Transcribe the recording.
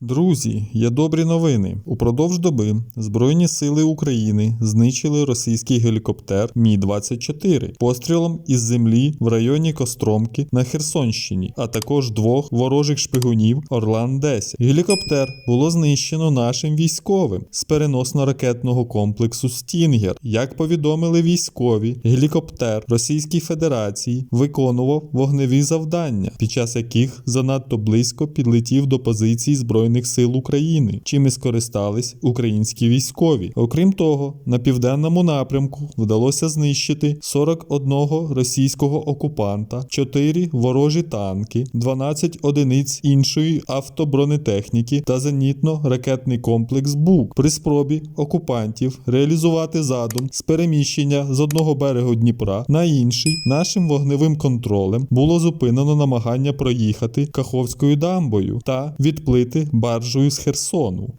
Друзі, є добрі новини. Упродовж доби Збройні сили України знищили російський гелікоптер Мі-24 пострілом із землі в районі Костромки на Херсонщині, а також двох ворожих шпигунів Орлан-10. Гелікоптер було знищено нашим військовим з переносно-ракетного комплексу Стінгер. Як повідомили військові, гелікоптер Російській Федерації виконував вогневі завдання, під час яких занадто близько підлетів до позицій Збройних сил України, чим і скористались українські військові. Окрім того, на південному напрямку вдалося знищити 41 російського окупанта, 4 ворожі танки, 12 одиниць іншої автобронетехніки та зенітно-ракетний комплекс БУК при спробі окупантів реалізувати задум з переміщення з одного берегу Дніпра на інший нашим вогневим контролем було зупинено намагання проїхати Каховською дамбою та відплити баржею з Херсону.